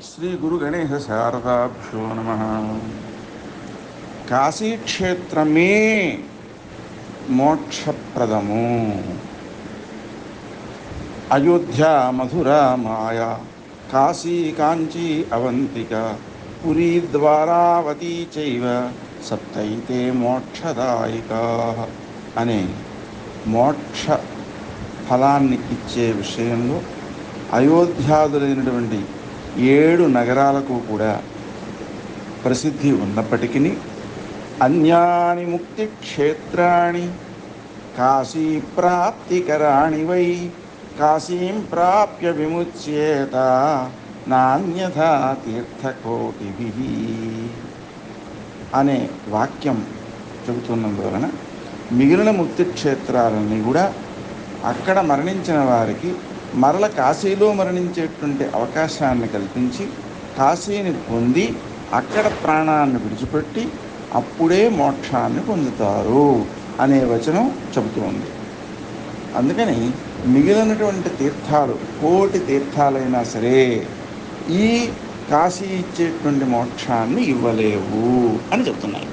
శ్రీ గురు గణేశ శారదాభ్యో నమ కాశీక్షేత్రమే మోక్షప్రదము అయోధ్య మధుర మాయ కాశీ కాంచీ అవంతిక పురీ ద్వారావతి చైవ సప్తైతే మోక్షదాయిక అనే మోక్ష ఫలాన్ని ఇచ్చే విషయంలో అయోధ్యాదులైనటువంటి ఏడు నగరాలకు కూడా ప్రసిద్ధి ఉన్నప్పటికీ అన్యాని ముక్తి క్షేత్రాణి కాశీ ప్రాప్తికరాణి వై కాశీం ప్రాప్య విముచ్యేత నాణ్యథా తీర్థకోటిభి. అనే వాక్యం చెబుతున్నందువలన మిగిలిన ముక్తి క్షేత్రాలన్నీ కూడా అక్కడ మరణించిన వారికి మరల కాశీలో మరణించేటువంటి అవకాశాన్ని కల్పించి కాశీని పొంది అక్కడ ప్రాణాన్ని విడిచిపెట్టి అప్పుడే మోక్షాన్ని పొందుతారు అనే వచనం చెబుతోంది అందుకని మిగిలినటువంటి తీర్థాలు కోటి తీర్థాలైనా సరే ఈ కాశీ ఇచ్చేటువంటి మోక్షాన్ని ఇవ్వలేవు అని చెప్తున్నాయి